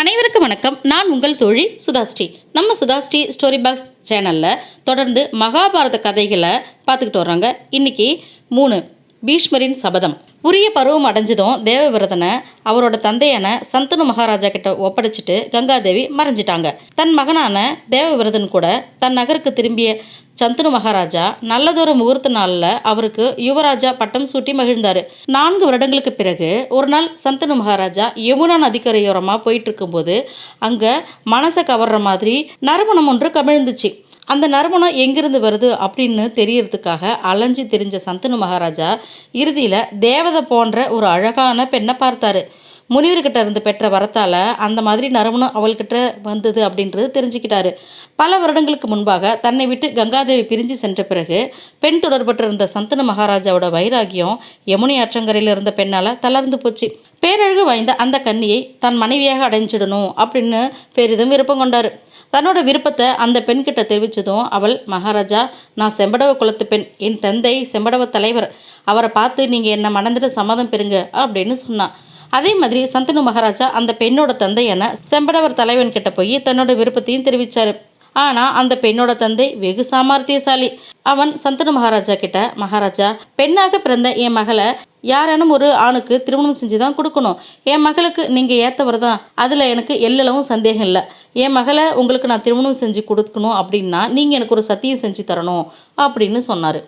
அனைவருக்கும் வணக்கம். நான் உங்கள் தோழி சுதாஸ்ரீ. நம்ம சுதாஸ்ரீ ஸ்டோரி பாக்ஸ் சேனலில் தொடர்ந்து மகாபாரத கதைகளை பார்த்துக்கிட்டு வர்றாங்க. இன்னைக்கு மூணு. பீஷ்மரின் சபதம். உரிய பருவம் அடைஞ்சதும் தேவவிரதனை அவரோட தந்தையான சந்தனு மகாராஜா கிட்ட ஒப்படைச்சிட்டு கங்காதேவி மறைஞ்சிட்டாங்க. தன் மகனான தேவவிரதன் கூட தன் நகருக்கு திரும்பிய சந்தனு மகாராஜா நல்லதொரு முகூர்த்த நாளில் அவருக்கு யுவராஜா பட்டம் சூட்டி மகிழ்ந்தார். நான்கு வருடங்களுக்கு பிறகு ஒரு நாள் சந்தனு மகாராஜா யமுனா நதிக்கரையோரமாக போயிட்டு இருக்கும்போது அங்கே மனசை கவர்ற மாதிரி நறுமணம் ஒன்று கமிழ்ந்துச்சு அந்த நறுமணம் எங்கிருந்து வருது அப்படின்னு தெரியறதுக்காக அலைஞ்சு தெரிஞ்ச சந்தனு மகாராஜா இறுதியில் தேவதை போன்ற ஒரு அழகான பெண்ணை பார்த்தாரு. முனிவர்கிட்ட இருந்து பெற்ற வரத்தால் அந்த மாதிரி நறுமணம் அவள்கிட்ட வந்தது அப்படின்றது தெரிஞ்சுக்கிட்டாரு. பல வருடங்களுக்கு முன்பாக தன்னை விட்டு கங்காதேவி பிரிஞ்சு சென்ற பிறகு பெண் தொடர்பட்டிருந்த சந்தனு மகாராஜாவோட வைராகியம் யமுனை ஆற்றங்கரையில் இருந்த பெண்ணால் தளர்ந்து போச்சு. பேரழகு வாய்ந்த அந்த கன்னியை தன் மனைவியாக அடைஞ்சிடணும் அப்படின்னு பெரிதும் விருப்பம் கொண்டார். தன்னோட விருப்பத்தை அந்த பெண்கிட்ட தெரிவித்ததும் அவள் மகாராஜா நான் செம்படவ குலத்து பெண். என் தந்தை செம்படவ தலைவர். அவரை பார்த்து நீங்கள் என்னை மணந்துட்டு சம்மதம் பெறுங்க அப்படின்னு சொன்னான். அதே மாதிரி சந்தனு மகாராஜா அந்த பெண்ணோட தந்தையான செம்படவர் தலைவன் கிட்ட போய் தன்னோட விருப்பத்தையும் தெரிவித்தார் ஆனால் அந்த பெண்ணோட தந்தை வெகு சாமர்த்தியசாலி. அவன் சந்தனு மகாராஜா கிட்ட மகாராஜா பெண்ணாக பிறந்த என் மகளை யாரேனும் ஒரு ஆணுக்கு திருமணம் செஞ்சு தான் கொடுக்கணும். என் மகளுக்கு நீங்கள் ஏற்றவர் தான் அதில் எனக்கு எல்லளவும் சந்தேகம் இல்லை. என் மகளை உங்களுக்கு நான் திருமணம் செஞ்சு கொடுக்கணும் அப்படின்னா நீங்கள் எனக்கு ஒரு சத்தியம் செஞ்சு தரணும் அப்படின்னு சொன்னார்.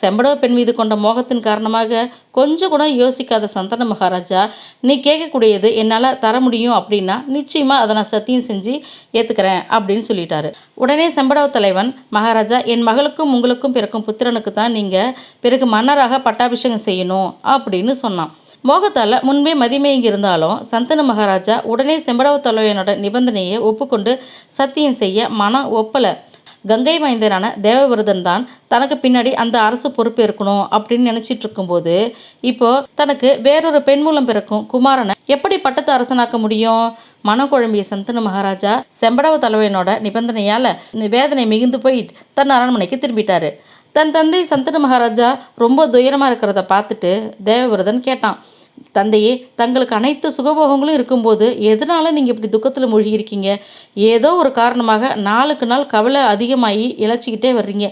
செம்படவ பெண் மீது கொண்ட மோகத்தின் காரணமாக கொஞ்சம் கூட யோசிக்காத சந்தன மகாராஜா நீ கேட்கக்கூடியது என்னால் தர முடியும் அப்படின்னா நிச்சயமாக அதை நான் சத்தியம் செஞ்சு ஏற்றுக்கிறேன் அப்படின்னு சொல்லிட்டாரு. உடனே செம்படவ தலைவன் மகாராஜா என் மகளுக்கும் உங்களுக்கும் பிறக்கும் புத்திரனுக்கு தான் நீங்கள் பிறகு மன்னராக பட்டாபிஷேகம் செய்யணும் அப்படின்னு சொன்னான். மோகத்தால் முன்பே மதிமயங்கி இருந்தாலும் சந்தன மகாராஜா உடனே செம்படவ தலைவனோட நிபந்தனையை ஒப்புக்கொண்டு சத்தியம் செய்ய மனம் ஒப்பலை. கங்கை மைந்தனான தேவவிரதன் தான் தனக்கு பின்னாடி அந்த அரசு பொறுப்பு இருக்கணும் அப்படின்னு நினச்சிட்டு இருக்கும்போது இப்போ தனக்கு வேறொரு பெண் மூலம் பிறக்கும் குமாரனை எப்படி பட்டத்து அரசனாக்க முடியும்? மனக்குழம்பிய சந்தனு மகாராஜா செம்படவ தலைவனோட நிபந்தனையால் வேதனை மிகுந்து போய் தன் அரண்மனைக்கு திரும்பிட்டாரு. தன் தந்தை சந்தனு மகாராஜா ரொம்ப துயரமாக இருக்கிறத பார்த்துட்டு தேவவிரதன் கேட்டான் தந்தையே தங்களுக்கு அனைத்து சுகபோகங்களும் இருக்கும்போது எதனால நீங்கள் இப்படி துக்கத்தில் மூழ்கியிருக்கீங்க? ஏதோ ஒரு காரணமாக நாளுக்கு நாள் கவலை அதிகமாகி இழைச்சிக்கிட்டே வர்றீங்க.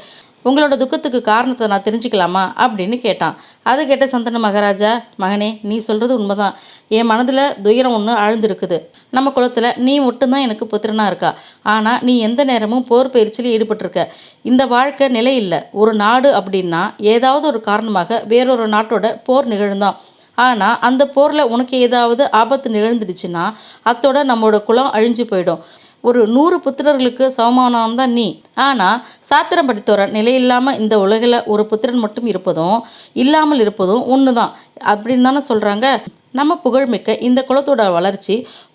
உங்களோட துக்கத்துக்கு காரணத்தை நான் தெரிஞ்சுக்கலாமா? அப்படின்னு கேட்டான். அது கேட்ட சந்தன மகாராஜா மகனே நீ சொல்கிறது உண்மைதான். என் மனதில் துயரம் ஒன்று ஆழ்ந்திருக்குது நம்ம குளத்தில் நீ மட்டும்தான் எனக்கு புத்திரனாக இருக்கா? ஆனால் நீ எந்த நேரமும் போர் பயிற்சியில் ஈடுபட்டிருக்க. இந்த வாழ்க்கை நிலை இல்லை ஒரு நாடு அப்படின்னா ஏதாவது ஒரு காரணமாக வேறொரு நாட்டோட போர் நிகழ்ந்தான். ஆனால் அந்த போரில் உனக்கு ஏதாவது ஆபத்து நிகழ்ந்துடுச்சுன்னா அத்தோட நம்மளோட குலம் அழிஞ்சு போயிடும். ஒரு நூறு புத்திரர்களுக்கு சமமானவன் தான் நீ. ஆனால் சாத்திரம் படித்தோர நிலையில்லாமல் இந்த உலகில் ஒரு புத்திரன் மட்டும் இருப்பதும் இல்லாமல் இருப்பதும் ஒன்று தான் அப்படின்னு தானே சொல்கிறாங்க நம்ம புகழ்மிக்க இந்த குலத்தோட வளர்ச்சி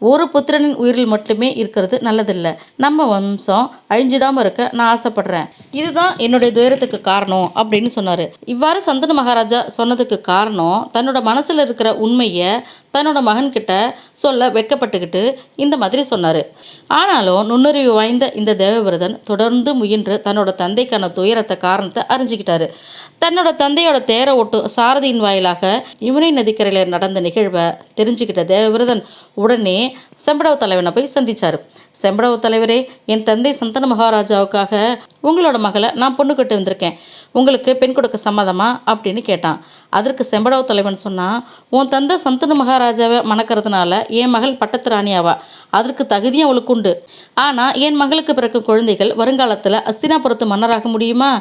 ஒரு புத்திரனின் உயிரில் மட்டுமே இருக்கிறது நல்லதில்லை. நம்ம வம்சம் அழிஞ்சிடாமல் இருக்க நான் ஆசைப்படுறேன். இதுதான் என்னுடைய துயரத்துக்கு காரணம் அப்படின்னு சொன்னார். இவ்வாறு சந்தன மகாராஜா சொன்னதுக்கு காரணம் தன்னோட மனசில் இருக்கிற உண்மையை தன்னோட மகன்கிட்ட சொல்ல வெட்கப்பட்டுக்கிட்டு இந்த மாதிரி சொன்னார். ஆனாலும் நுண்ணறிவு வாய்ந்த இந்த தேவவிரதன் தொடர்ந்து முயன்று தன்னோட தந்தைக்கான துயரத்தை காரணத்தை அறிஞ்சிக்கிட்டாரு. தன்னோட தந்தையோட தேர ஓட்டு சாரதியின் வாயிலாக யமுனை நதிக்கரையில் நடந்த நிகழ்வை தெரிஞ்சுக்கிட்ட தேவவிரதன் உடனே செம்படவ தலைவனை போய் சந்தித்தார் செம்படவ தலைவரே என் தந்தை சந்தன மகாராஜாவுக்காக உங்களோட மகளை நான் பொண்ணு கட்டு வந்திருக்கேன். உங்களுக்கு பெண் கொடுக்க சம்மதமா? அப்படின்னு கேட்டான். அதற்கு செம்படவ தலைவன் சொன்னான் உன் தந்தை சந்தனு மகாராஜாவை மணக்கிறதுனால என் மகள் பட்டத்து ராணியாவா அதற்கு தகுதியும் அவளுக்கு உண்டு. ஆனால் என் மகளுக்கு பிறக்கும் குழந்தைகள் வருங்காலத்தில் அஸ்தினாபுரத்து மன்னராக முடியுமா?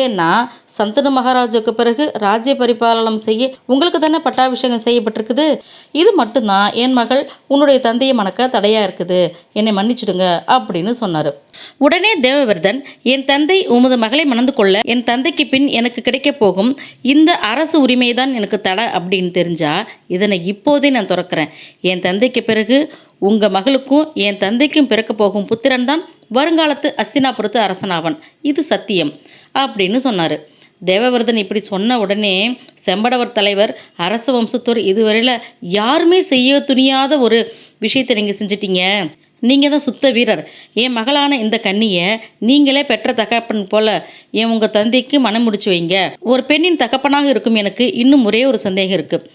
ஏன்னா சந்தனு மகாராஜாவுக்கு பிறகு ராஜ்ய பரிபாலனம் செய்ய உங்களுக்கு தானே பட்டாபிஷேகம் செய்யப்பட்டிருக்குது? இது மட்டும்தான் என் மகள் உன்னுடைய தந்தையை மணக்க தடையாக இருக்குது. என்னை மன்னிச்சிடுங்க அப்படின்னு சொன்னார். உடனே தேவவர்தன் என் தந்தை உமது மகளை மணந்து கொள்ள என் தந்தைக்கு பின் எனக்கு கிடைக்கப் போகும் இந்த அரசு உரிமை தான் எனக்கு தடை அப்படின்னு தெரிஞ்சா இதனை இப்போதே நான் துறக்கிறேன். என் தந்தைக்கு பிறகு உங்கள் மகளுக்கும் என் தந்தைக்கும் பிறக்க போகும் புத்திரன் தான் வருங்காலத்து அஸ்தினாபுரத்து அரசனாவன். இது சத்தியம் அப்படின்னு சொன்னார். தேவவர்தன் இப்படி சொன்ன உடனே செம்படவர் தலைவர் அரச வம்சத்தோர் இதுவரையில் யாருமே செய்ய துணியாத ஒரு விஷயத்தை நீங்கள் செஞ்சிட்டீங்க. நீங்கள் தான் சுத்த வீரர். என் மகளான இந்த கன்னியை நீங்களே பெற்ற தகப்பன் போல என் உங்கள் தந்தைக்கு மனம் முடிச்சு வைங்க. ஒரு பெண்ணின் தகப்பனாக இருக்கும் எனக்கு இன்னும் ஒரே ஒரு சந்தேகம் இருக்குது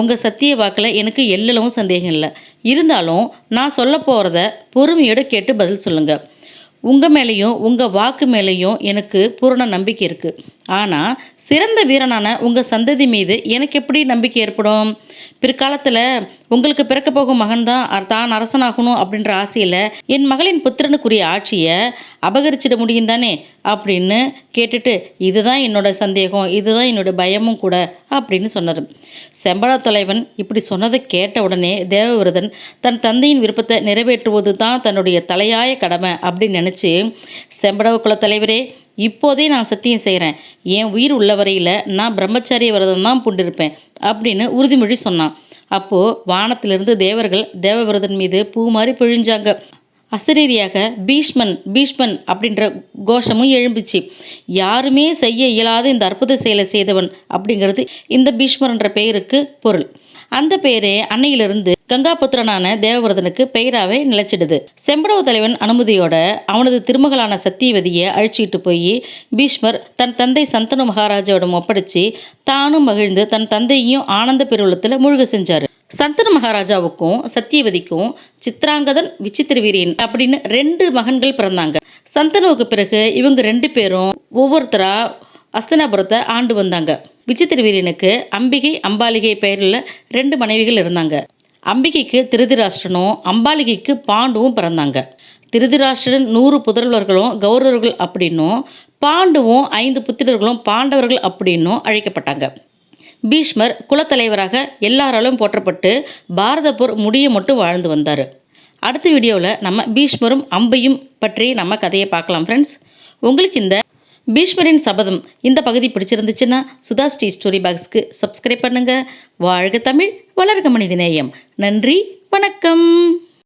உங்கள் சத்திய வாக்கில் எனக்கு எல்லளவும் சந்தேகம் இல்லை. இருந்தாலும் நான் சொல்ல போகிறத பொறுமையோடு கேட்டு பதில் சொல்லுங்கள் உங்கள் மேலேயும் உங்கள் வாக்கு மேலேயும் எனக்கு பூரண நம்பிக்கை இருக்குது ஆனால் சிறந்த வீரனான உங்கள் சந்ததி மீது எனக்கு எப்படி நம்பிக்கை ஏற்படும்? பிற்காலத்தில் உங்களுக்கு பிறக்க போகும் மகன் தான் தான் அரசனாகணும் அப்படின்ற ஆசையில் என் மகளின் புத்திரனுக்குரிய ஆட்சியை அபகரிச்சிட முடியும் தானே அப்படின்னு கேட்டுட்டு இதுதான் என்னோட சந்தேகம் இதுதான் என்னோட பயமும் கூட அப்படின்னு சொன்னார். செம்பழ தலைவன் இப்படி சொன்னதை கேட்ட உடனே தேவவிரதன் தன் தந்தையின் விருப்பத்தை நிறைவேற்றுவது தான் தன்னுடைய தலையாய கடமை அப்படின்னு நினச்சி செம்படவ குல தலைவரே இப்போதே நான் சத்தியம் செய்கிறேன் என் உயிர் உள்ள வரையில் நான் பிரம்மச்சாரிய விரதம் தான் பூண்டிருப்பேன் அப்படின்னு உறுதிமொழி சொன்னான். அப்போது வானத்திலிருந்து தேவர்கள் தேவவிரதன் மீது பூ மாதிரி பிழிஞ்சாங்க. அசரீரியாக பீஷ்மன் பீஷ்மன் அப்படின்ற கோஷமும் எழும்பிச்சு. யாருமே செய்ய இயலாத இந்த அற்புத செயலை செய்தவன் அப்படிங்கிறது இந்த பீஷ்மர்ன்ற பெயருக்கு பொருள். அந்த பெயரே அன்னையிலிருந்து கங்காபுத்திரனான தேவவிரதனுக்கு பெயராகவே நிலைச்சிடுது. செம்படவு தலைவன் அனுமதியோட அவனது திருமகளான சத்தியவதியை அழிச்சிட்டு போய் பீஷ்மர் தன் தந்தை சந்தனு மகாராஜாவிடம் ஒப்படைச்சு தானும் மகிழ்ந்து தன் தந்தையும் ஆனந்த பெருவளத்தில் முழுக செஞ்சார். சந்தனு மகாராஜாவுக்கும் சத்தியவதிக்கும் சித்ராங்கதன் விசித்திர வீரியன் அப்படின்னு ரெண்டு மகன்கள் பிறந்தாங்க. சந்தனுவுக்கு பிறகு இவங்க ரெண்டு பேரும் ஒவ்வொருத்தரா அஸ்தனாபுரத்தை ஆண்டு வந்தாங்க. விசித்திர வீரனுக்கு அம்பிகை அம்பாலிகை பெயரில் ரெண்டு மனைவிகள் இருந்தாங்க. அம்பிகைக்கு திருதிராஷ்டனும் அம்பாலிகைக்கு பாண்டுவும் பிறந்தாங்க. திருதிராஷ்டிரன் நூறு புதல்வர்களும் கௌரவர்கள் அப்படின்னும் பாண்டுவும் ஐந்து புத்திரர்களும் பாண்டவர்கள் அப்படின்னும் அழைக்கப்பட்டாங்க. பீஷ்மர் குலத்தலைவராக எல்லாராலும் போற்றப்பட்டு பாரத போர் முடிய மட்டும் வாழ்ந்து வந்தார். அடுத்த வீடியோவில் நம்ம பீஷ்மரும் அம்பையும் பற்றி நம்ம கதையை பார்க்கலாம் ஃப்ரெண்ட்ஸ் உங்களுக்கு இந்த பீஷ்மரின் சபதம் இந்த பகுதி பிடிச்சிருந்துச்சுன்னா சுதா ஸ்ரீ ஸ்டோரி பாக்ஸ்க்கு சப்ஸ்கிரைப் பண்ணுங்கள் வாழ்க தமிழ் வளர்க மனிதநேயம். நன்றி வணக்கம்.